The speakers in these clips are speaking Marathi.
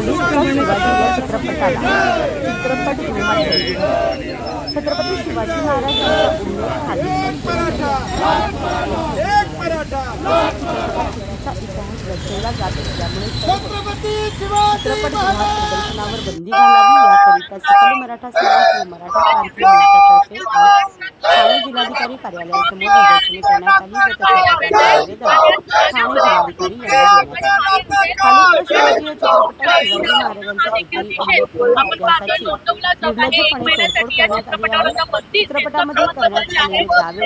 शिवाजी या चित्रपटाला चित्रपट. छत्रपती शिवाजी महाराज यांचा उल्लेख खालीलच्या एक मराठा चित्रपटाचा इतिहास रचवला जात असल्यामुळे चित्रपटगृहात प्रदर्शनावर बंदी घालावी याकरिता सकल मराठा समाज व मराठा क्रांती मोर्चातर्फे ठाणे जिल्हाधिकारी कार्यालयासमोर निदर्शने करण्यात आली व त्याच्या निवेदन ठाणे जिल्हाधिकारी यांना देण्यात आले. चित्रपटात करण्यात चित्रपटामध्ये करण्यात आलेले दावे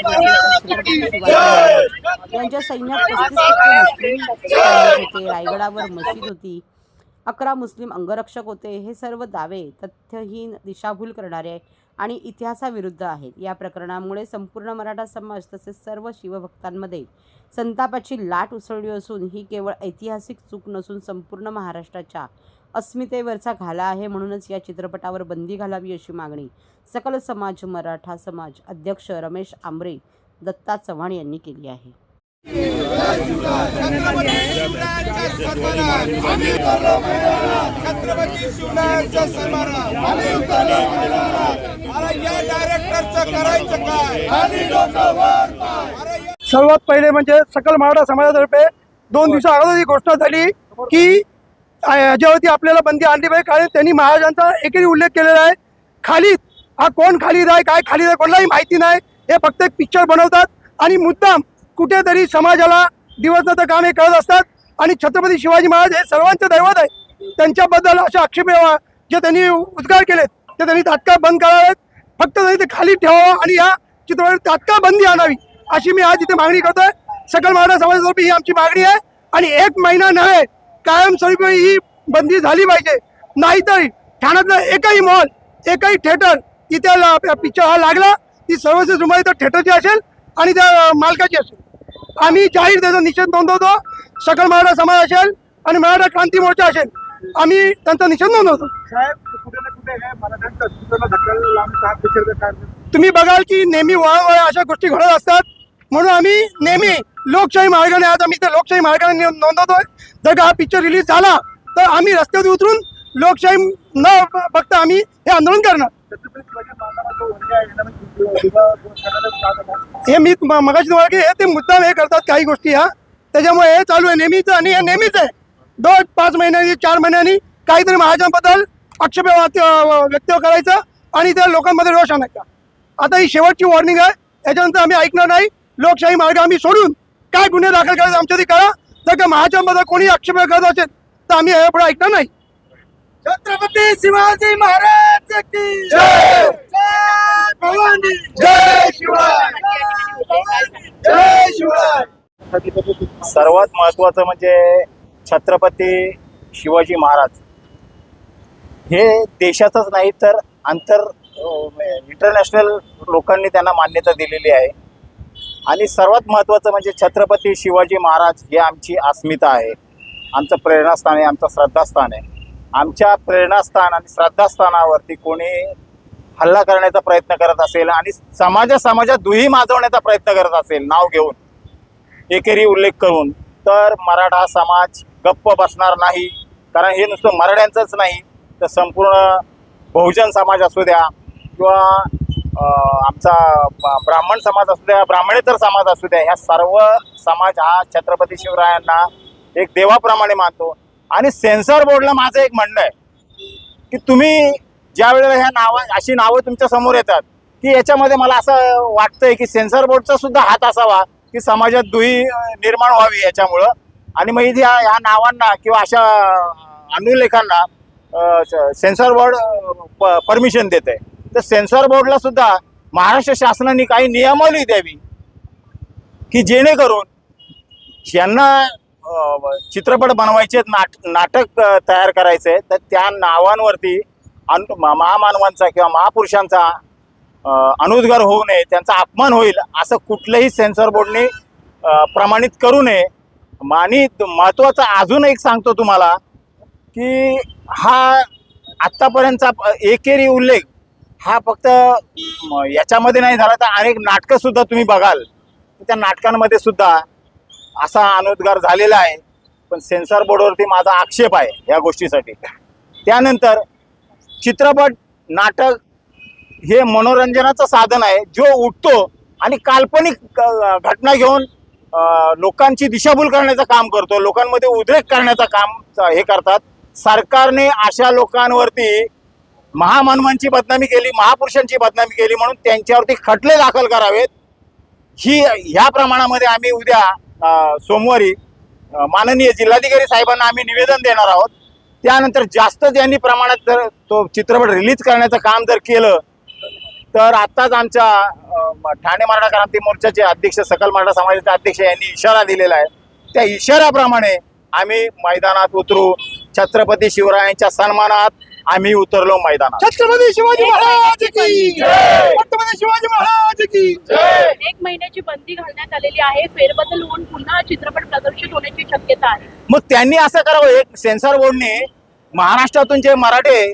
यांच्या सैन्यात पस्तीस टक्के मुस्लिम होते रायगडावर मशीद होती. अकरा मुस्लिम अंगरक्षक होते. हे सर्व दावे तथ्यहीन दिशाभूल करणारे आणि इतिहासाविरुद्ध आहेत. या प्रकरणामुळे संपूर्ण मराठा समाज तसेच सर्व शिवभक्तांमध्ये संतापाची लाट उसळली असून ही केवळ ऐतिहासिक चूक नसून संपूर्ण महाराष्ट्राच्या अस्मितेवरचा घाला आहे म्हणूनच या चित्रपटावर बंदी घालावी अशी मागणी सकल समाज मराठा समाज अध्यक्ष रमेश आंबरे दत्ता चव्हाण यांनी केली आहे. छत्रपती या डायरेक्टरचं करायचं काय सर्वात पहिले म्हणजे सकल मराठा समाजातर्फे दोन दिवसा अगोदर ही घोषणा झाली की याच्यावरती आपल्याला बंदी आणली पाहिजे कारण त्यांनी महाराजांचा एकही उल्लेख केलेला आहे. खालीद हा कोण खालीद आहे काय खालीद आहे कोणालाही माहिती नाही. हे फक्त एक पिक्चर बनवतात. आणि मुद्दाम कुठेतरी समाजाला दिवसनाचं काम हे करत असतात. आणि छत्रपती शिवाजी महाराज हे सर्वांचे दैवत आहे त्यांच्याबद्दल असे आक्षेप जे त्यांनी उद्गार केलेत. ते त्यांनी तात्काळ बंद करावेत. फक्त त्यांनी ते खाली ठेवावं आणि या चित्रपटावर तात्काळ बंदी आणावी अशी मी आज इथे मागणी करतोय. सकल मराठा समाजातर्फे ही आमची मागणी आहे. आणि एक महिना नव्हे कायमस्वरूपी ही बंदी झाली पाहिजे. नाहीतर ठाण्यातला एकही मॉल एकही थिएटर इथे पिक्चर हा लागला ती सर्वस्व जुमारी तर थिएटरची असेल आणि त्या मालकाची असेल. आम्ही जाहीर त्याचा निषेध नोंदवतो सकल मराठा समाज असेल आणि मराठा क्रांती मोर्चा असेल आम्ही त्यांचा निषेध नोंदवतो. तुम्ही बघाल की नेहमी वळवळ अशा गोष्टी घडत असतात. म्हणून आम्ही नेहमी लोकशाही मार्गाने आज आम्ही त्या लोकशाही मार्गाने नोंदवतोय. जर का हा पिक्चर रिलीज झाला तर आम्ही रस्त्यावर उतरून लोकशाही न बघता आम्ही हे आंदोलन करणार. हे मी मगाशी तुम्हाला की हे ते मुद्दाम हे करतात काही गोष्टी ह्या त्याच्यामुळे हे चालू आहे नेहमीच आणि हे नेहमीच आहे. दोन पाच महिन्यांनी चार महिन्यांनी काहीतरी महाजनबद्दल आक्षेप व्यक्त करायचं आणि त्या लोकांमध्ये रोष आणायचा. आता ही शेवटची वॉर्निंग आहे. याच्यानंतर आम्ही ऐकणार नाही. लोकशाही मार्ग आम्ही सोडून काय गुन्हे दाखल करायचे आमच्या ते करा. जर का महाजनबद्दल कोणी आक्षेप करत असेल तर आम्ही हे पुढे ऐकणार नाही. छत्रपती शिवाजी महाराज की जय! जय भवानी! जय शिवाय जय शिवाय सर्वात महत्वाचं म्हणजे छत्रपती शिवाजी महाराज. हे देशातच नाही तर आंतर इंटरनॅशनल लोकांनी त्यांना मान्यता दिलेली आहे. आणि सर्वात महत्त्वाचं म्हणजे छत्रपती शिवाजी महाराज हे आमची अस्मिता आहे. आमचं प्रेरणास्थान आहे आमचं श्रद्धास्थान आहे. आमच्या प्रेरणास्थान आणि श्रद्धास्थानावरती कोणी हल्ला करण्याचा प्रयत्न करत असेल आणि समाजा समाजात दुही माजवण्याचा प्रयत्न करत असेल नाव घेऊन एकेरी उल्लेख करून तर मराठा समाज गप्प बसणार नाही. कारण हे नुसतं मराठ्यांचंच नाही तर संपूर्ण बहुजन समाज असू द्या किंवा आमचा ब्राह्मण समाज असू द्या ब्राह्मणेतर समाज असू द्या ह्या सर्व समाज हा छत्रपती शिवरायांना एक देवाप्रमाणे मानतो. आणि सेन्सॉर बोर्डला माझं एक म्हणणं आहे की तुम्ही ज्या वेळेला ह्या नावं अशी नावं तुमच्यासमोर येतात की याच्यामध्ये मला असं वाटतंय की सेन्सॉर बोर्डचा सुद्धा हात असावा की समाजात दुही निर्माण व्हावी याच्यामुळं. आणि मग ह्या ह्या नावांना किंवा अशा अनुलेखांना सेन्सॉर बोर्ड परमिशन देते तर सेन्सॉर बोर्डला सुद्धा महाराष्ट्र शासनाने काही नियमावली द्यावी की जेणेकरून यांना चित्रपट बनवायचे आहेत, नाट नाटक तयार करायचे. तर त्या नावांवरती अनु महामानवांचा किंवा महापुरुषांचा अनुद्गार होऊ नये त्यांचा अपमान होईल असं कुठलंही सेन्सॉर बोर्डने प्रमाणित करू नये. आणि महत्त्वाचं अजून एक सांगतो तुम्हाला की हा आत्तापर्यंतचा एकेरी उल्लेख हा फक्त याच्यामध्ये नाही झाला तर अनेक नाटकंसुद्धा तुम्ही बघाल. त्या नाटकांमध्ये सुद्धा असा अनुद्गार झालेला आहे पण सेन्सॉर बोर्डवरती माझा आक्षेप आहे या गोष्टीसाठी. त्यानंतर चित्रपट नाटक हे मनोरंजनाचं साधन आहे. जो उठतो आणि काल्पनिक घटना घेऊन लोकांची दिशाभूल करण्याचं काम करतो. लोकांमध्ये उद्रेक करण्याचं काम हे करतात. सरकारने अशा लोकांवरती महामानवांची बदनामी केली महापुरुषांची बदनामी केली म्हणून त्यांच्यावरती खटले दाखल करावेत. ही ह्या प्रमाणामध्ये आम्ही उद्या सोमवारी माननीय जिल्हाधिकारी साहेबांना आम्ही निवेदन देणार आहोत. त्यानंतर जास्त ज्यांनी प्रमाणात जर तो चित्रपट रिलीज करण्याचं काम जर केलं तर आत्ताच आमच्या ठाणे मराठा क्रांती मोर्चाचे अध्यक्ष सकल मराठा समाजाचे अध्यक्ष यांनी इशारा दिलेला आहे. त्या इशाऱ्याप्रमाणे आम्ही मैदानात उतरू. छत्रपती शिवरायांच्या सन्मानात आम्ही उतरलो मैदानात. छत्रपती शिवाजी महाराज की छत्रपती शिवाजी महाराज की? एक महिन्याची बंदी घालण्यात आलेली आहे. फेरबदल होऊन पुन्हा चित्रपट प्रदर्शित होण्याची शक्यता आहे. मग त्यांनी असं करावं. एक सेन्सॉर बोर्डने महाराष्ट्रातून जे मराठे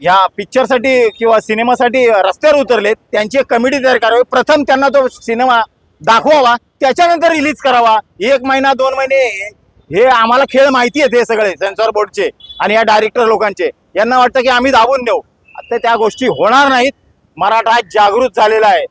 ह्या पिक्चरसाठी किंवा सिनेमासाठी रस्त्यावर उतरले त्यांची एक कमिटी तयार करावी. प्रथम त्यांना तो सिनेमा दाखवावा त्याच्यानंतर रिलीज करावा. एक महिना दोन महिने हे आम्हाला खेळ माहिती आहेत हे सगळे सेन्सॉर बोर्डचे आणि या डायरेक्टर लोकांचे. यांना वाटतं की आम्ही दाबून देऊ. आता त्या गोष्टी होणार नाहीत. मराठा जागृत झालेला आहे.